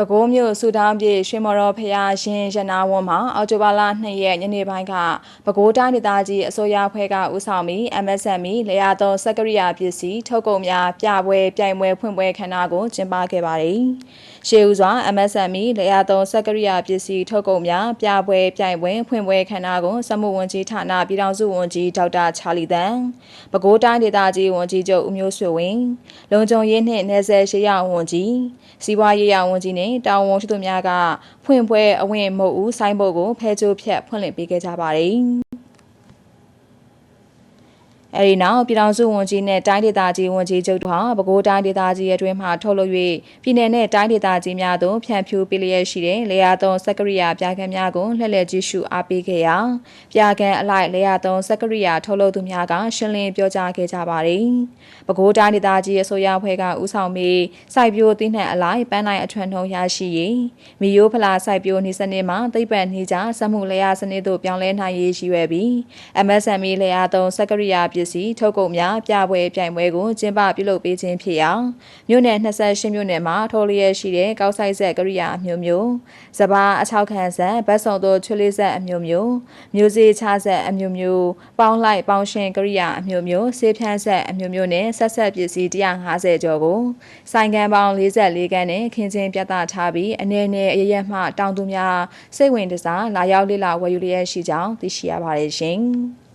ပဲခူးမြို့ဆူတောင်းပြည်ရွှေမော်တော်ဖရာရှင်ရနာဝန်းမှာအော်တိုဘာလ2ရက်ညနေပိုင်းကပဲခူးတိုင်းဒေသကြီးအစိုးရဖွဲ့ကဦးဆောင်ပြီး MSME လေယာသုံးစက်ကရိယာပစ္စည်းထုတ်ကုန်များပြပွဲပြိုင်ပွဲဖွင့်ပွဲခမ်းနားကိုကျင်းပခဲ့ပါတယ်။ရှေးဦးစွာ MSME လေယာသုံးစက်ကရိယာပစ္စည်းထုတ်ကုန်များပြပွဲပြိုင်ပွဲဖွင့်ပွဲခမ်းနားကိုစမှုဝန်ကြီးဌာနပြည်ထောင်စုဝန်ကြီးဒေါက်တာချာလီတန်ပဲခူးတိုင်းဒေသကြီးဝန်ကြီးချုပ်ဦးမျိုးဆွေဝင်းလုံခြုံရေးနှင့်နယ်စပ်ရှေးရဝန်ကြီးစီးပွားရေးရဝန်ကြီးနဲ့တာဝန်ရှိသူများကဖွင့်ပွဲအဝင်မုတ်ဦးဆိုင်းဘုတ်ကိုဖဲကြိုးဖြတ်ဖွင့်လှစ်ပေးခဲ့ကြပါတယ်။ အဲဒီနောက်ပြည်ထောင်စုဝန်ကြီးနဲ့တိုင်းဒေသကြီးဝန်ကြီးချုပ်တို့ဟာပဲခူးတိုင်းဒေသကြီးအတွင်းမှထုတ်လုပ်၍ပြည်내နဲ့တိုင်းဒေသကြီးများသို့ဖြန့်ဖြူးပေးလျက်ရှိတဲ့လေယာသုံးစက်ကရိယာပြခန်းများကိုလှည့်လည်ကြည့်ရှုအားပေးခဲ့ရာပြခန်းအလိုက်လေယာသုံးစက်ကရိယာထုတ်လုပ်သူများကရှင်းလင်းပြောကြားခဲ့ကြပါတယ်။ပဲခူးတိုင်းဒေသကြီးအစိုးရဖွဲ့ကဦးဆောင်ပြီးစိုက်ပျိုးသီးနှံအလိုက်ပန်းနိုင်အထွန်းထုံးရရှိရေးမီယိုးဖလာစိုက်ပျိုးနေစနစ်မှာသိပ္ပံနှီးကြစက်မှုလေယာစနစ်တို့ပြောင်းလဲနိုင်ရေးရှိရွယ်ပြီး MSME လေယာသုံးစက်ကရိယာပစ္စည်းထုတ်ကုန်များပြပွဲပြိုင်ပွဲကိုကျင်းပပြုလုပ်ပေးခြင်းဖြစ်ရာမြို့နယ်28မြို့နယ်မှာထိုးလျက်ရှိတဲ့ကောက်ဆိုင်ဆက်ကရိယာအမျိုးမျိုးစပားအချောက်ခံဆက်ဗတ်စုံတို့ချွေလေးဆက်အမျိုးမျိုးမျိုးစေ့ချဆက်အမျိုးမျိုးပေါင်းလိုက်ပေါင်းရှင်ကရိယာအမျိုးမျိုးဆေးဖြန်းဆက်အမျိုးမျိုးနဲ့ဆက်ဆက်ပစ္စည်း150ကျော်ကိုဆိုင်ကန်ပေါင်း44ခန်းနဲ့ခင်းချင်းပြသထားပြီးအနေနဲ့အရရက်မှတောင်သူများစိတ်ဝင်တစားလာရောက်လေ့လာဝယ်ယူလျက်ရှိကြောင်းသိရှိရပါတယ်ရှင်။